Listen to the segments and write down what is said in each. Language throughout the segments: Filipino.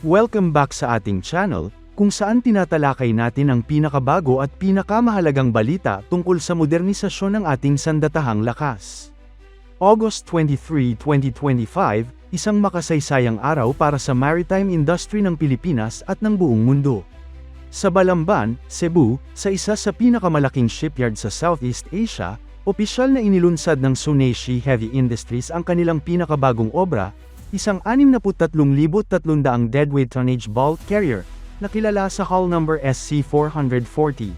Welcome back sa ating channel, kung saan tinatalakay natin ang pinakabago at pinakamahalagang balita tungkol sa modernisasyon ng ating sandatahang lakas. August 23, 2025, isang makasaysayang araw para sa maritime industry ng Pilipinas at ng buong mundo. Sa Balamban, Cebu, sa isa sa pinakamalaking shipyard sa Southeast Asia, opisyal na inilunsad ng Tsuneshi Heavy Industries ang kanilang pinakabagong obra, isang 63,300 deadweight tonnage bulk carrier, na kilala sa hull number SC-440.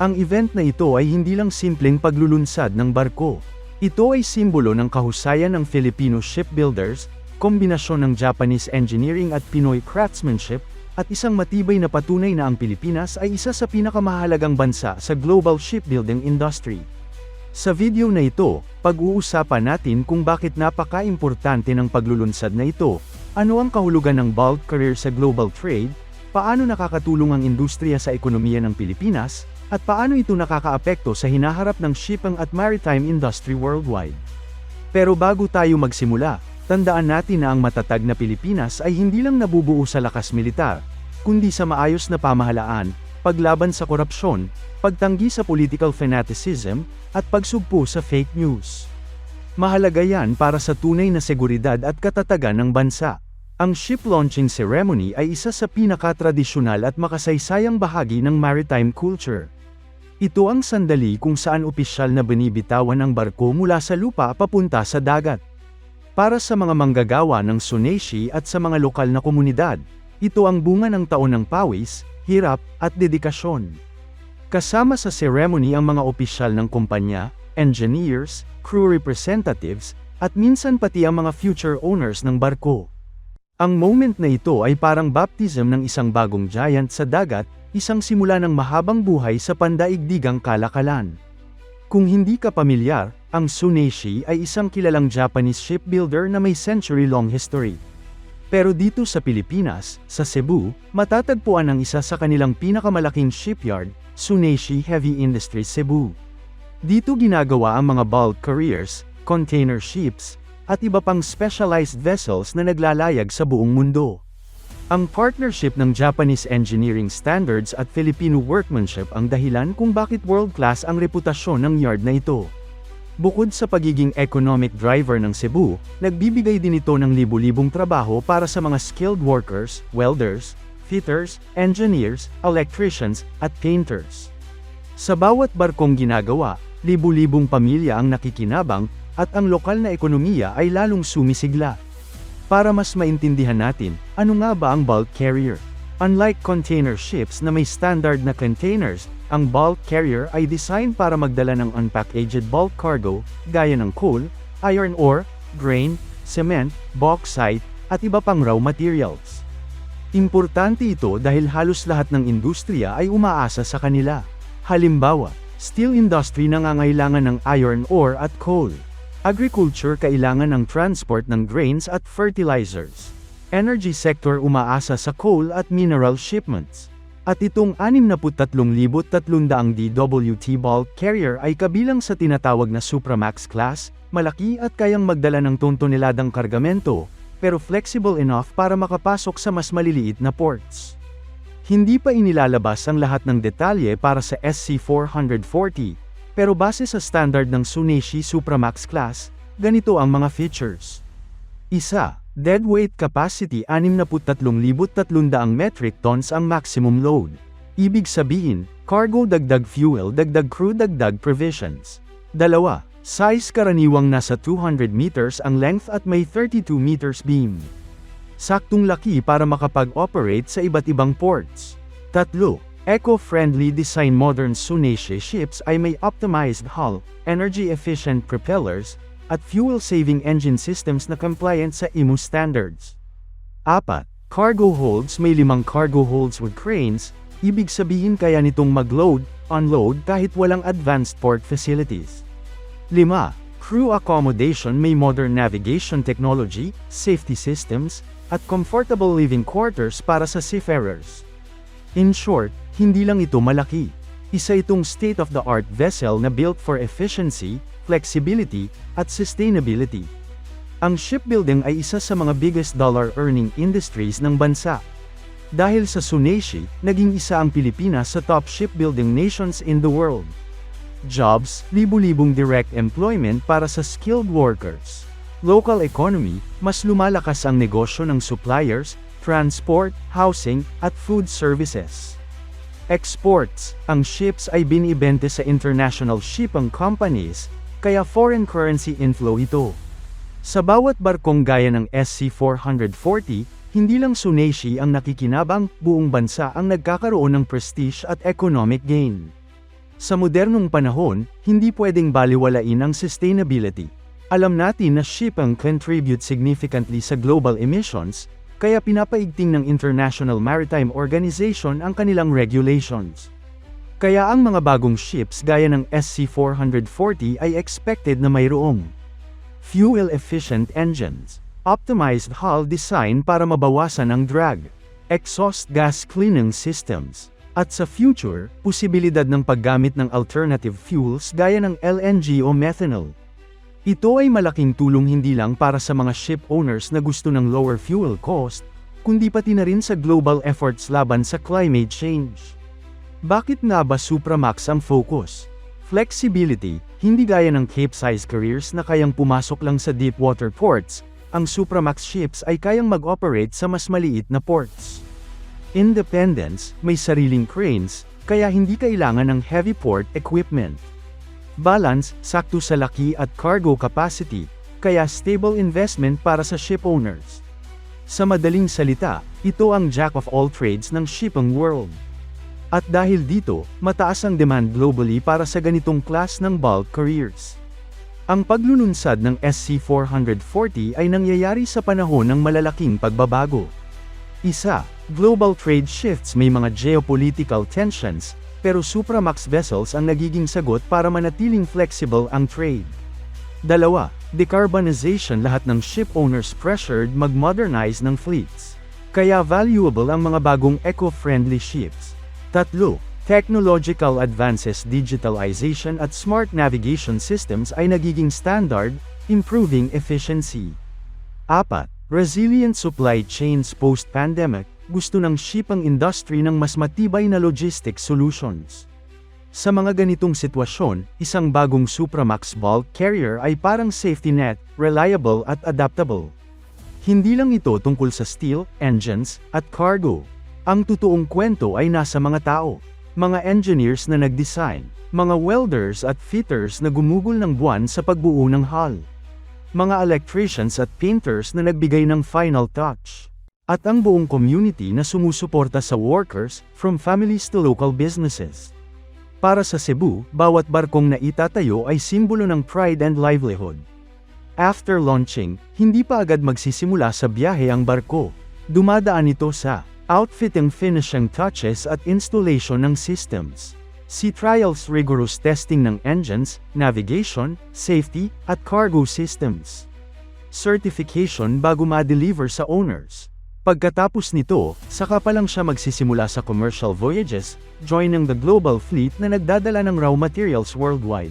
Ang event na ito ay hindi lang simpleng paglulunsad ng barko. Ito ay simbolo ng kahusayan ng Filipino shipbuilders, kombinasyon ng Japanese engineering at Pinoy craftsmanship, at isang matibay na patunay na ang Pilipinas ay isa sa pinakamahalagang bansa sa global shipbuilding industry. Sa video na ito, pag-uusapan natin kung bakit napaka-importante ng paglulunsad na ito, ano ang kahulugan ng bulk carrier sa global trade, paano nakakatulong ang industriya sa ekonomiya ng Pilipinas, at paano ito nakakaapekto sa hinaharap ng shipping at maritime industry worldwide. Pero bago tayo magsimula, tandaan natin na ang matatag na Pilipinas ay hindi lang nabubuo sa lakas militar, kundi sa maayos na pamahalaan, paglaban sa korupsyon, pagtanggi sa political fanaticism, at pagsugpo sa fake news. Mahalaga yan para sa tunay na seguridad at katatagan ng bansa. Ang ship launching ceremony ay isa sa pinakatradisyonal at makasaysayang bahagi ng maritime culture. Ito ang sandali kung saan opisyal na binibitawan ang barko mula sa lupa papunta sa dagat. Para sa mga manggagawa ng Tsuneshi at sa mga lokal na komunidad, ito ang bunga ng taon ng pawis, hirap, at dedikasyon. Kasama sa ceremony ang mga opisyal ng kumpanya, engineers, crew representatives, at minsan pati ang mga future owners ng barko. Ang moment na ito ay parang baptism ng isang bagong giant sa dagat, isang simula ng mahabang buhay sa pandaigdigang kalakalan. Kung hindi ka pamilyar, ang Tsuneshi ay isang kilalang Japanese shipbuilder na may century-long history. Pero dito sa Pilipinas, sa Cebu, matatagpuan ang isa sa kanilang pinakamalaking shipyard, Tsuneshi Heavy Industries Cebu. Dito ginagawa ang mga bulk carriers, container ships, at iba pang specialized vessels na naglalayag sa buong mundo. Ang partnership ng Japanese engineering standards at Filipino workmanship ang dahilan kung bakit world-class ang reputasyon ng yard na ito. Bukod sa pagiging economic driver ng Cebu, nagbibigay din ito ng libu-libong trabaho para sa mga skilled workers, welders, fitters, engineers, electricians, at painters. Sa bawat barkong ginagawa, libu-libong pamilya ang nakikinabang, at ang lokal na ekonomiya ay lalong sumisigla. Para mas maintindihan natin, ano nga ba ang bulk carrier? Unlike container ships na may standard na containers, ang bulk carrier ay designed para magdala ng unpackaged bulk cargo, gaya ng coal, iron ore, grain, cement, bauxite, at iba pang raw materials. Importante ito dahil halos lahat ng industriya ay umaasa sa kanila. Halimbawa, steel industry nangangailangan ng iron ore at coal. Agriculture kailangan ng transport ng grains at fertilizers. Energy sector umaasa sa coal at mineral shipments. At itong 63,300 DWT bulk carrier ay kabilang sa tinatawag na Supramax class, malaki at kayang magdala ng tontoneladang kargamento, pero flexible enough para makapasok sa mas maliliit na ports. Hindi pa inilalabas ang lahat ng detalye para sa SC-440, pero base sa standard ng Tsuneshi Supramax class, ganito ang mga features. Isa, deadweight capacity 63,300 metric tons ang maximum load. Ibig sabihin, cargo dagdag fuel dagdag crew dagdag provisions. Dalawa, size karaniwang nasa 200 meters ang length at may 32 meters beam. Saktong laki para makapag-operate sa iba't ibang ports. Tatlo, eco-friendly design modern Tsuneshi ships ay may optimized hull, energy-efficient propellers, at fuel-saving engine systems na compliant sa IMO standards. Apat, cargo holds may limang cargo holds with cranes, ibig sabihin kaya nitong mag-load, unload kahit walang advanced port facilities. 5. Crew accommodation may modern navigation technology, safety systems, at comfortable living quarters para sa seafarers. In short, hindi lang ito malaki. Isa itong state-of-the-art vessel na built for efficiency, flexibility, at sustainability. Ang shipbuilding ay isa sa mga biggest dollar-earning industries ng bansa. Dahil sa Tsuneshi, naging isa ang Pilipinas sa top shipbuilding nations in the world. Jobs, libu-libong direct employment para sa skilled workers. Local economy, mas lumalakas ang negosyo ng suppliers, transport, housing, at food services. Exports, ang ships ay binibente sa international shipping companies, kaya foreign currency inflow ito. Sa bawat barkong gaya ng SC-440, hindi lang Tsuneshi ang nakikinabang, buong bansa ang nagkakaroon ng prestige at economic gain. Sa modernong panahon, hindi pwedeng baliwalain ang sustainability. Alam natin na shipping contribute significantly sa global emissions, kaya pinapaigting ng International Maritime Organization ang kanilang regulations. Kaya ang mga bagong ships gaya ng SC-440 ay expected na mayroong fuel-efficient engines, optimized hull design para mabawasan ang drag, exhaust gas cleaning systems, at sa future, posibilidad ng paggamit ng alternative fuels gaya ng LNG o methanol. Ito ay malaking tulong hindi lang para sa mga ship owners na gusto ng lower fuel cost, kundi pati na rin sa global efforts laban sa climate change. Bakit nga ba Supramax ang focus? Flexibility, hindi gaya ng Cape-size carriers na kayang pumasok lang sa deep water ports, ang Supramax ships ay kayang mag-operate sa mas maliit na ports. Independence, may sariling cranes, kaya hindi kailangan ng heavy port equipment. Balance, sakto sa laki at cargo capacity, kaya stable investment para sa ship owners. Sa madaling salita, ito ang jack of all trades ng shipping world. At dahil dito, mataas ang demand globally para sa ganitong class ng bulk carriers. Ang paglulunsad ng SC-440 ay nangyayari sa panahon ng malalaking pagbabago. Isa, global trade shifts may mga geopolitical tensions, pero Supramax vessels ang nagiging sagot para manatiling flexible ang trade. Dalawa, decarbonization lahat ng ship owners pressured mag-modernize ng fleets. Kaya valuable ang mga bagong eco-friendly ships. Tatlo, technological advances digitalization at smart navigation systems ay nagiging standard, improving efficiency. Apat, resilient supply chains post-pandemic, gusto ng shipping industry ng mas matibay na logistic solutions. Sa mga ganitong sitwasyon, isang bagong Supramax bulk carrier ay parang safety net, reliable at adaptable. Hindi lang ito tungkol sa steel, engines, at cargo. Ang totoong kwento ay nasa mga tao, mga engineers na nag-design, mga welders at fitters na gumugol ng buwan sa pagbuo ng hull, mga electricians at painters na nagbigay ng final touch, at ang buong community na sumusuporta sa workers, from families to local businesses. Para sa Cebu, bawat barkong na itatayo ay simbolo ng pride and livelihood. After launching, hindi pa agad magsisimula sa biyahe ang barko. Dumadaan ito sa outfitting finishing touches at installation ng systems. Si trials rigorous testing ng engines, navigation, safety, at cargo systems. Certification bago ma-deliver sa owners. Pagkatapos nito, saka pa lang siya magsisimula sa commercial voyages, joining the global fleet na nagdadala ng raw materials worldwide.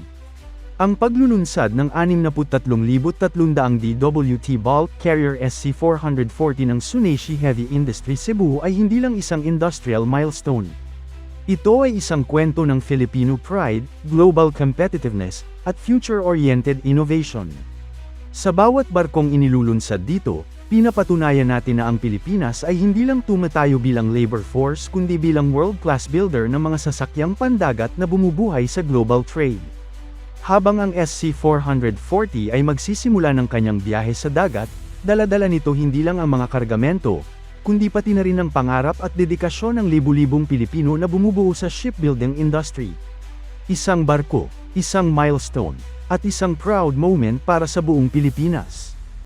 Ang paglulunsad ng 63,300 DWT bulk carrier SC-440 ng Tsuneshi Heavy Industry Cebu ay hindi lang isang industrial milestone. Ito ay isang kwento ng Filipino pride, global competitiveness, at future-oriented innovation. Sa bawat barkong inilulunsad dito, pinapatunayan natin na ang Pilipinas ay hindi lang tumatayo bilang labor force kundi bilang world-class builder ng mga sasakyang pandagat na bumubuhay sa global trade. Habang ang SC-440 ay magsisimula ng kanyang biyahe sa dagat, daladala nito hindi lang ang mga kargamento, kundi pati na rin ang pangarap at dedikasyon ng libu-libong Pilipino na bumubuo sa shipbuilding industry. Isang barko, isang milestone, at isang proud moment para sa buong Pilipinas.